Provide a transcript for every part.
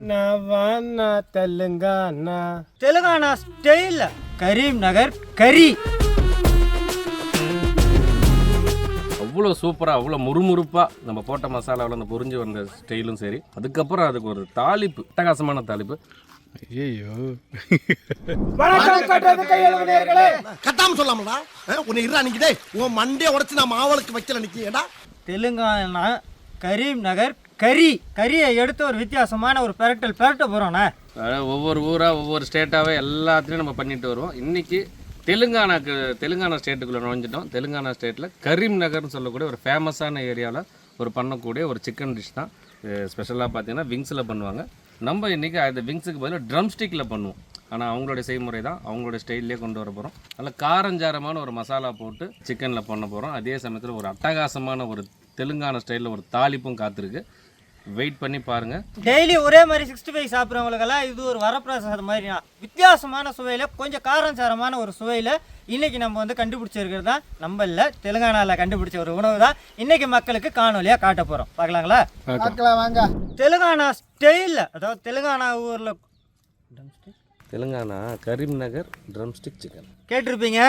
நவானா Telangana Telangana style Karimnagar கறி அவ்வளோ சூப்பராக அவ்வளோ முறுமுறுப்பாக நம்ம போட்ட மசாலாவில் அந்த பொரிஞ்சு வந்த ஸ்டைலும் சரி. அதுக்கப்புறம் அதுக்கு ஒரு தாளிப்பு அட்டகாசமான தாளிப்பு. ஐயோ கட்டாம சொல்லாமடா உன்னை இருடா நிக்கிட்டே உன் மண்டே உடைச்சு நான் மாவளுக்கு வைக்கல நிக்கியடா தெலுங்கானா கரீம் நகர் கறி கறியை எடுத்து ஒரு வித்தியாசமான ஒரு பெரட்டல் பெரட்ட போகிறோண்ணே ஒவ்வொரு ஊராக ஒவ்வொரு ஸ்டேட்டாகவே எல்லாத்துலேயும் நம்ம பண்ணிட்டு வருவோம். இன்றைக்கி தெலுங்கானாக்கு தெலுங்கானா ஸ்டேட்டுக்குள்ளே நுழைஞ்சிட்டோம். தெலுங்கானா ஸ்டேட்டில் கரீம் நகர்னு சொல்லக்கூடிய ஒரு ஃபேமஸான ஏரியாவில் ஒரு பண்ணக்கூடிய ஒரு சிக்கன் டிஷ் தான். ஸ்பெஷலாக பார்த்தீங்கன்னா விங்ஸில் பண்ணுவாங்க. நம்ம இன்றைக்கி அந்த விங்ஸுக்கு பதிலாக ட்ரம் ஸ்டிக்கில் பண்ணுவோம். ஆனால் அவங்களுடைய செய்முறை தான். அவங்களுடைய ஸ்டைல்லே கொண்டு வர போகிறோம் நல்ல காரஞ்சாரமான ஒரு மசாலா போட்டு சிக்கனில் பண்ண போகிறோம் அதே சமயத்தில் ஒரு அட்டகாசமான ஒரு தெலுங்கானா ஸ்டைலில் ஒரு தாளிப்பும் காத்திருக்கு. வெயிட் பண்ணி பாருங்கள் டெய்லி ஒரே மாதிரி சிக்ஸ்டி ஃபைவ் சாப்பிட்றவங்களுக்கெல்லாம் இது ஒரு வரப்பிரசாதம் மாதிரி தான் வித்தியாசமான சுவையில் கொஞ்சம் காரஞ்சாரமான ஒரு சுவையில் இன்னைக்கு நம்ம வந்து கண்டுபிடிச்சிருக்கிறது? தான் நம்ம இல்லை தெலுங்கானாவில் கண்டுபிடிச்ச ஒரு உணவு தான் இன்னைக்கு மக்களுக்கு காணொலியாக காட்ட போகிறோம் பார்க்கலாங்களா? பார்க்கலாம். வாங்க. தெலுங்கானா ஸ்டைலில் அதாவது தெலுங்கானா ஊரில் தெலுங்கானா கரீம் நகர் ட்ரம் ஸ்டிக் சிக்கன் கேட்டிருப்பீங்க.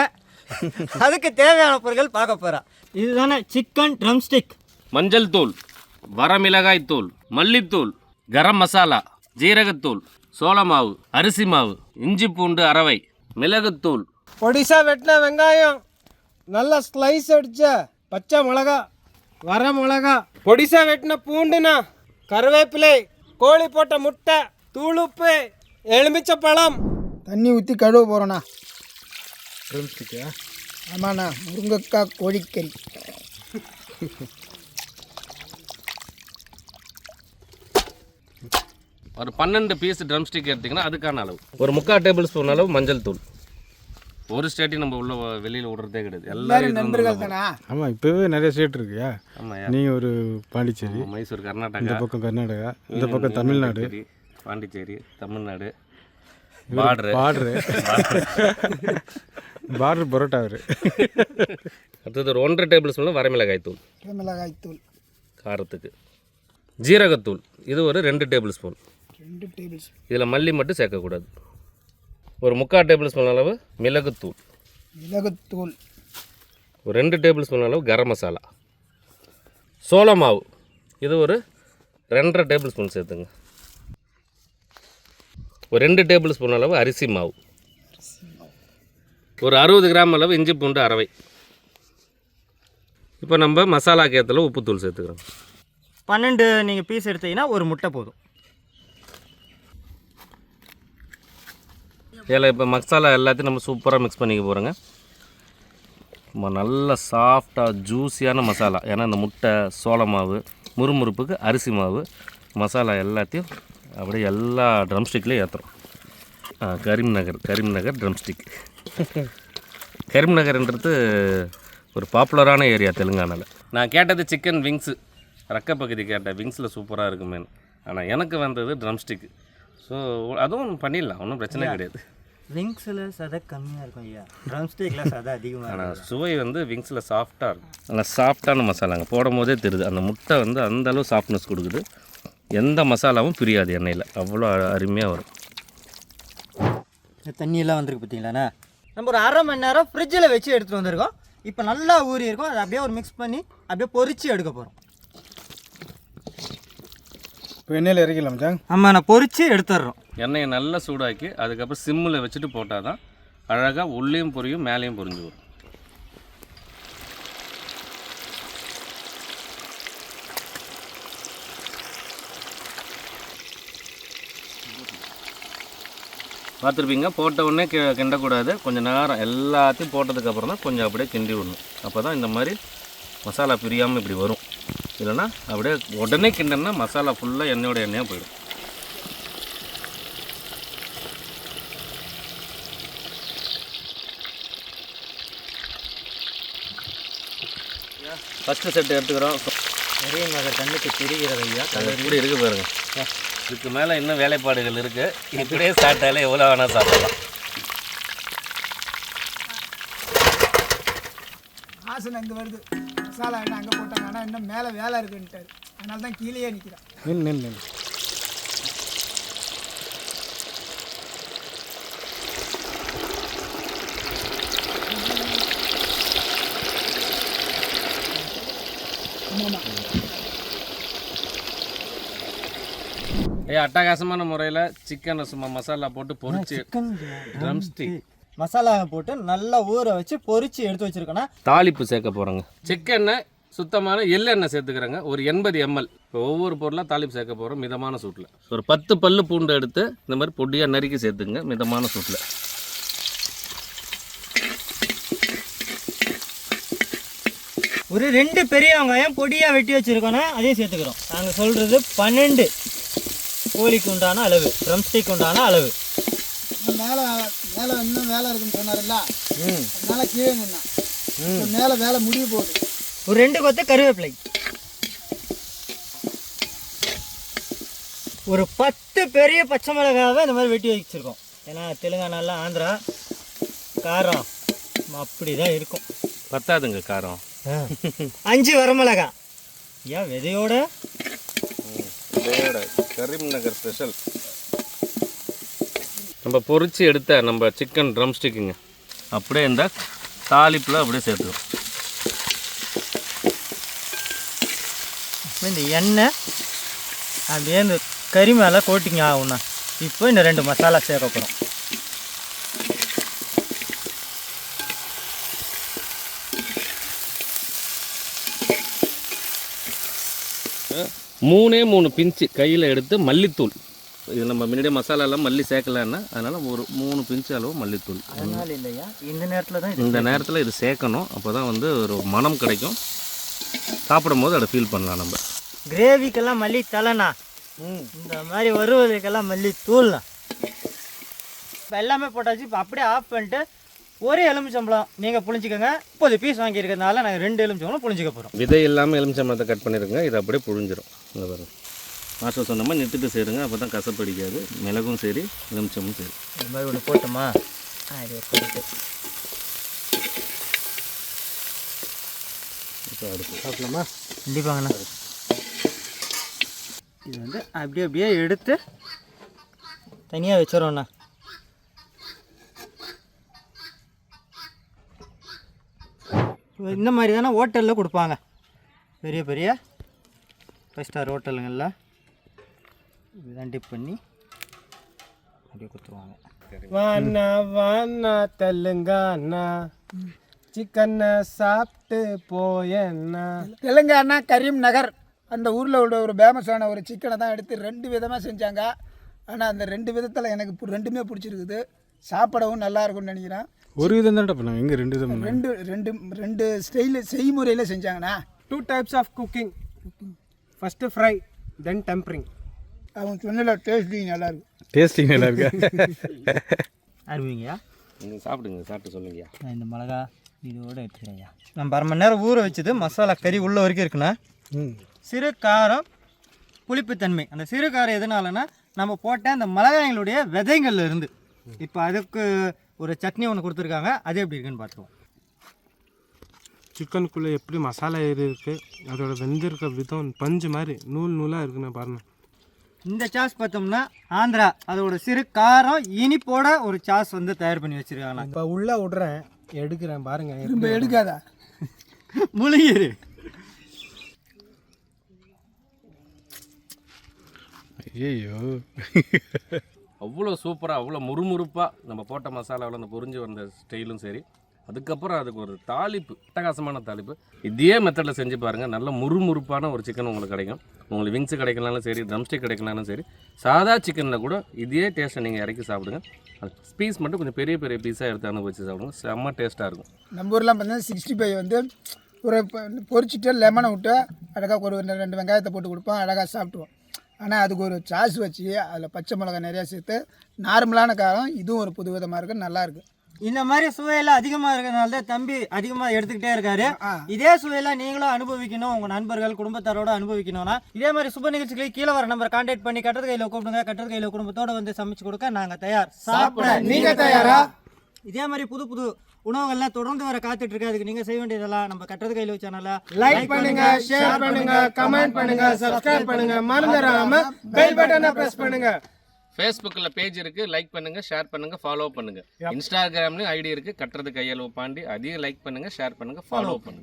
அதுக்கு தேவையான பொருட்கள் பார்க்க போகிறோம் இதுதானே சிக்கன் ட்ரம் ஸ்டிக் மஞ்சள் தூள். வரமிளகாய் தூள் மல்லித்தூள் கரம் மசாலா ஜீரகத்தூள் சோள மாவு அரிசி மாவு இஞ்சி பூண்டு அரவை மிளகுத்தூள். பொடிசா வெட்டின வெங்காயம். நல்ல ஸ்லைஸ் அடிச்ச பச்சை மிளகா வர மிளகா. பொடிசா வெட்டின பூண்டுனா கருவேப்பிலை கோழி போட்ட முட்டை தூளுப்பு எலுமிச்சை பழம். தண்ணி ஊற்றி கழுவ போகிறோண்ணா ஆமாண்ணா முருங்கைக்காய் கோழிக்கறி. ஒரு பன்னெண்டு பீஸ் ட்ரம் ஸ்டிக் எடுத்திங்கன்னா அதுக்கான அளவு. ஒரு முக்கால் டேபிள் ஸ்பூன் அளவு மஞ்சள் தூள். ஒரு ஸ்டேட்டையும் நம்ம உள்ள வெளியில் விடுறதே கிடையாது. எல்லாரும் இது வந்து உள்ள நண்பர்கள் தானா? ஆமாம் இப்போவே நிறைய ஸ்டேட் இருக்குயா? ஆமாம் நீங்கள் ஒரு பாண்டிச்சேரி மைசூர் இந்த கர்நாடகா பக்கம் கர்நாடகா இந்த பக்கம் Tamil Nadu. Pondicherry, Pondicherry Tamil Nadu. Border. Border. Border parotta அவர் அடுத்தது ஒரு ஒன்றரை டேபிள் ஸ்பூன் வரமிளகாய் தூள். மிளகாய் தூள். காரத்துக்கு. ஜீரகத்தூள். இது ஒரு ரெண்டு டேபிள் ஸ்பூன் ரெண்டு டேபிள் ஸ்பூன் இதில் மல்லி மட்டும் சேர்க்கக்கூடாது. ஒரு முக்கால் டேபிள் ஸ்பூன் அளவு மிளகுத்தூள். மிளகுத்தூள். ஒரு ரெண்டு டேபிள் ஸ்பூன் அளவு கரம் மசாலா. சோள மாவு. இது ஒரு ரெண்டரை டேபிள் ஸ்பூன் சேர்த்துங்க. ஒரு ரெண்டு டேபிள் ஸ்பூன் அளவு அரிசி மாவு. ஒரு அறுபது கிராம் அளவு இஞ்சி பூண்டு அரவை. இப்போ நம்ம மசாலாக்கு ஏற்றல உப்புத்தூள் சேர்த்துக்கிறோம். பன்னெண்டு நீங்கள் பீஸ் எடுத்தீங்கன்னா ஒரு முட்டை போதும். இதில் இப்போ மசாலா எல்லாத்தையும் நம்ம சூப்பராக மிக்ஸ் பண்ணிக்க போகிறோங்க நம்ம நல்ல சாஃப்டாக ஜூஸியான மசாலா. ஏன்னா இந்த முட்டை சோள மாவு முறுமுறுப்புக்கு அரிசி மாவு மசாலா எல்லாத்தையும் அப்படியே எல்லா ட்ரம் ஸ்டிக்லேயும் ஏற்றுறோம் ஆ கரீம் நகர் கரீம் நகர் ட்ரம் ஸ்டிக் கரீம் நகர்ன்றது ஒரு பாப்புலரான ஏரியா தெலுங்கானாவில் நான் கேட்டது சிக்கன் விங்ஸு ரக்க பகுதி கேட்டேன் விங்ஸில் சூப்பராக இருக்குமேனு ஆனால் எனக்கு வந்தது ட்ரம் ஸ்டிக்கு ஸோ அதுவும் பண்ணிடலாம். ஒன்றும் பிரச்சனை கிடையாது. விங்ஸில் சதை கம்மியாக இருக்கும் ஐயா. ட்ரம் ஸ்டிக்கில் சதை அதிகமாக ஆனால் சுவை வந்து விங்ஸில் சாஃப்டாக இருக்கும். நல்லா சாஃப்டான மசாலாங்க போடும் போதே தெரியுது. அந்த முட்டை வந்து அந்த அளவு சாஃப்ட்னஸ் கொடுக்குது. எந்த மசாலாவும் பிரியாது எண்ணெயில். அவ்வளோ அருமையாக வரும். தண்ணியெல்லாம் வந்திருக்கு பார்த்தீங்களாண்ணா நம்ம ஒரு அரை மணி நேரம் ஃப்ரிட்ஜில் வச்சு எடுத்துகிட்டு வந்திருக்கோம். இப்போ நல்லா ஊறி இருக்கும் அதை அப்படியே ஒரு மிக்ஸ் பண்ணி அப்படியே பொரிச்சு எடுக்க போகிறோம் இப்போ எண்ணெயில் இறக்கலாம் ஜாங் ஆமாம் நான் பொரிச்சு எடுத்துடுறோம் எண்ணெயை நல்லா சூடாக்கி அதுக்கப்புறம் சிம்மில் வச்சுட்டு போட்டால் தான் அழகாக உள்ளேயும் பொரியும் மேலேயும் பொரிஞ்சு வரும். பார்த்துருப்பீங்க போட்ட உடனே கி கிண்டக்கூடாது. கொஞ்சம் நேரம் எல்லாத்தையும் போட்டதுக்கப்புறம் தான் கொஞ்சம் அப்படியே கிண்டி விடணும். அப்போ தான் இந்த மாதிரி மசாலா பிரியாமல் இப்படி வரும். இல்லைன்னா அப்படியே உடனே கிண்டனா மசாலா ஃபுல்லாக எண்ணெயோட எண்ணெயாக போயிடும். ஃபஸ்ட்டு செட் எடுத்துக்கிறோம். நிறைய நகர் கண்ணுக்கு தெரிகிறது ஐயா அது எப்படி இருக்கு பாருங்க. இதுக்கு மேலே இன்னும் வேலைப்பாடுகள் இருக்கு. இப்படியே சாப்பிட்டாலே எவ்வளோ வேணால் சாப்பிடலாம். ஆசனை இங்கே வருது. மசாலா அங்கே போட்டாங்க ஆனால் இன்னும் மேலே வேலை இருக்குன்ட்டார் அதனால தான் கீழேயே நிற்கிறான் நின் நின் நின் அட்டகாசமான முறையில் சிக்கனை சும்மா மசாலா போட்டு பொறிச்சு ட்ரம்ஸ்டிக் ஸ்டிக் மசாலா போட்டு நல்லா ஊற வச்சு பொரிச்சு எடுத்து வச்சிருக்கோம்னா தாளிப்பு சேர்க்க போகிறோங்க செக்கெண்ணெய் சுத்தமான எள்ளெண்ணெய் சேர்த்துக்கிறேங்க. ஒரு எண்பது எம்எல். இப்போ ஒவ்வொரு பொருளாக தாளிப்பு சேர்க்க போகிறோம் மிதமான சூட்டில் ஒரு பத்து பல்லு பூண்டு எடுத்து இந்த மாதிரி பொடியாக நறுக்கி சேர்த்துங்க மிதமான சூட்டில் ஒரு ரெண்டு பெரிய வெங்காயம் பொடியாக வெட்டி வச்சிருக்கோன்னா அதையும் சேர்த்துக்கிறோம். நாங்கள் சொல்கிறது பன்னெண்டு கோழிக்கு உண்டான அளவு ட்ரம் ஸ்டிக் உண்டான அளவு. மேலே மேலே இன்னும் வேலை இருக்குன்னு சொன்னார்ல அதனால கீழே நின்னா. இப்போ மேலே வேலை முடிய போகுது. ஒரு ரெண்டு கொத்து கருவேப்பிலை. ஒரு பத்து பெரிய பச்சை மிளகாவை இந்த மாதிரி வெட்டி வச்சிருக்கோம். ஏன்னா தெலுங்கானால ஆந்திரா காரம் அப்படி தான் இருக்கும். பத்தாதுங்க காரம். அஞ்சு வரமிளகா. ஏன் விதையோட? இதோட கரீம் நகர் ஸ்பெஷல். நம்ம பொரிச்சு எடுத்த நம்ம சிக்கன் ட்ரம் ஸ்டிக்குங்க அப்படியே இந்த தாளிப்பில் அப்படியே சேர்த்துக்கணும். இப்போ இந்த எண்ணெய் அப்படியே இந்த கறி மேலே கோட்டிங் ஆகும்ண்ணா. இப்போ இந்த ரெண்டு மசாலா சேர்க்க போகிறோம் மூணே மூணு பிஞ்சு கையில் எடுத்து மல்லித்தூள். இது நம்ம முன்னாடியே மசாலாலாம் மல்லி சேர்க்கலன்னா அதனால் ஒரு மூணு பிஞ்சு அளவு மல்லித்தூள். அதனால இல்லையா? இந்த நேரத்தில் தான் இது இந்த நேரத்தில் இது சேர்க்கணும். அப்போ தான் வந்து ஒரு மனம் கிடைக்கும். சாப்பிடும்போது அதை ஃபீல் பண்ணலாம் நம்ம. கிரேவிக்கெல்லாம் மல்லி தலைண்ணா இந்த மாதிரி வருவதுக்கெல்லாம் மல்லி தூள்ண்ணா இப்போ எல்லாமே போட்டாச்சு. இப்போ அப்படியே ஆஃப் பண்ணிட்டு ஒரு எலுமிச்சம்பழம் நீங்கள் புளிஞ்சிக்கோங்க முப்பது பீஸ் வாங்கியிருக்கிறதுனால நாங்கள் ரெண்டு எலுமிச்சம்பழம் புளிஞ்சிக்க போகிறோம் விதை இல்லாமல் எலுமிச்சம்பழத்தை கட் பண்ணிடுங்க இது அப்படியே புழிஞ்சிரும். இங்கே பாருங்க. மாஸ்டர் சொன்ன மாதிரி நிறுத்திட்டு சேருங்க அப்போ தான் கசப்படிக்காது. மிளகும் சரி எலுமிச்சமும் சரி. இந்த மாதிரி ஒன்று போட்டோமா? அப்படியே போட்டு. இப்போ சாப்பிடலாமா? கண்டிப்பாங்கண்ணா இது வந்து அப்படியே அப்படியே எடுத்து தனியாக வச்சிடறோண்ணா இந்த மாதிரி தானே ஹோட்டலில் கொடுப்பாங்க. பெரிய பெரிய ஃபைவ் ஸ்டார் ஹோட்டலுங்களில். இதுதான் டிப் பண்ணி அப்படியே கொடுத்துருவாங்க. வானா வானா தெலுங்கானா. சிக்கனை சாப்பிட்டு போயண்ணா. தெலுங்கானா கரீம் நகர். அந்த ஊரில் உள்ள ஒரு ஃபேமஸான ஒரு சிக்கனை தான் எடுத்து ரெண்டு விதமாக செஞ்சாங்க. ஆனால் அந்த ரெண்டு விதத்தில் எனக்கு ரெண்டுமே பிடிச்சிருக்குது. சாப்பிடவும் நல்லா இருக்கும்னு நினைக்கிறேன். ஒரு விதம் தான்டா பண்ணாங்க. எங்கே ரெண்டு விதம் ரெண்டு ரெண்டு ரெண்டு ஸ்டைலு செய்முறையில் செஞ்சாங்கண்ணா. Two types of cooking first fry then tempering அவங்க சொன்னல டேஸ்டிங் நல்லா இருக்கு டேஸ்டிங் நல்லா இருக்கா அருவிங்கய்யா நீங்கள் சாப்பிடுங்க சாப்பிட்டு சொல்லுங்கய்யா. நான் இந்த மிளகா இதோட எடுத்துக்கிறேன்யா நம்ம அரை மணி நேரம் ஊற வச்சது மசாலா கறி உள்ள வரைக்கும் இருக்குண்ணா. ம். சிறு காரம் புளிப்புத்தன்மை அந்த சிறு காரம் எதனாலனா நம்ம போட்ட அந்த மிளகாய்களுடைய விதைங்கள்ல இருந்து. இப்போ அதுக்கு ஒரு சட்னி ஒன்று கொடுத்துருக்காங்க. அது எப்படி இருக்குன்னு பார்த்துருவோம். சிக்கனுக்குள்ளே எப்படி மசாலா ஏறி இருக்கு அதோட வெந்திருக்க விதம் பஞ்சு மாதிரி நூல் நூலாக இருக்குண்ணே பாருங்க இந்த சாஸ் பார்த்தோம்னா ஆந்திரா. அதோட சிறு காரம் இனிப்போட ஒரு சாஸ் வந்து தயார் பண்ணி வச்சிருக்காங்க. இப்போ உள்ளே விட்றேன். எடுக்கிறேன் பாருங்க திரும்ப எடுக்காதா. முழுகிரு. ஐயோ அவ்வளோ சூப்பராக அவ்வளோ முறுமுறுப்பாக நம்ம போட்ட மசாலாவில் அந்த பொரிஞ்சு வந்த ஸ்டைலும் சரி. அதுக்கப்புறம் அதுக்கு ஒரு தாளிப்பு அட்டகாசமான தாளிப்பு. இதே மெத்தடில் செஞ்சு பாருங்கள் நல்ல முறுமுறுப்பான ஒரு சிக்கன் உங்களுக்கு கிடைக்கும். உங்களுக்கு விங்ஸ் கிடைக்கலனாலும் சரி ட்ரம்ஸ்டிக் கிடைக்கலனாலும் சரி சாதா சிக்கனில் கூட இதே டேஸ்ட்டை நீங்கள் இறக்கி சாப்பிடுங்க. பீஸ் மட்டும் கொஞ்சம் பெரிய பெரிய பீஸாக எடுத்து அனுபவிச்சு சாப்பிடுங்க. செம்ம டேஸ்ட்டாக இருக்கும். நம்ம ஊர்லாம் பார்த்தீங்கன்னா சிக்ஸ்டி ஃபைவ் வந்து ஒரு பொரிச்சிட்டு லெமனை விட்டு அழகாக ஒரு ரெண்டு- ரெண்டு வெங்காயத்தை போட்டு கொடுப்போம். அழகாக சாப்பிடுவோம் ஆனால் அதுக்கு ஒரு சாஸ் வச்சு அதில் பச்சை மிளகாய் நிறையா சேர்த்து நார்மலான காரம் இதுவும் ஒரு புது விதமாக இருக்குது நல்லாயிருக்கு இந்த மாதிரி சுவையெல்லாம் அதிகமாக இருக்கிறதுனால தான் தம்பி அதிகமாக எடுத்துக்கிட்டே இருக்காரு. இதே சுவையெல்லாம் நீங்களும் அனுபவிக்கணும் உங்கள் நண்பர்கள் குடும்பத்தாரோட அனுபவிக்கணும்னா இதே மாதிரி சுப நிகழ்ச்சிகளை கீழே வர நம்பர் கான்டாக்ட் பண்ணி கட்டது கையில் கூப்பிடுங்க. கட்டது கையில் குடும்பத்தோட வந்து சமைச்சு கொடுக்க நாங்கள் தயார். சாப்பிட நீங்க தயாரா? இதே மாதிரி புது புது உணவுகள்லாம் தொடர்ந்து வர காத்துட்டு இருக்கு. அதுக்கு நீங்கள் செய்ய வேண்டியதெல்லாம் நம்ம கட்டது கையில் சேனலை லைக் பண்ணுங்க ஷேர் பண்ணுங்க கமெண்ட் பண்ணுங்க சப்ஸ்கிரைப் பண்ணுங்க. மறந்துடாம பெல் பட்டனை பிரஸ் பண்ணுங்க. ஃபேஸ்புக்கில் பேஜ் இருக்குது லைக் பண்ணுங்கள் ஷேர் பண்ணுங்கள் ஃபாலோ பண்ணுங்கள் இன்ஸ்டாகிராம்லேயும் ஐடி இருக்குது கட்டுறது கையளவு பாண்டி அதையும் லைக் பண்ணுங்கள் ஷேர் பண்ணுங்கள் ஃபாலோ பண்ணுங்கள்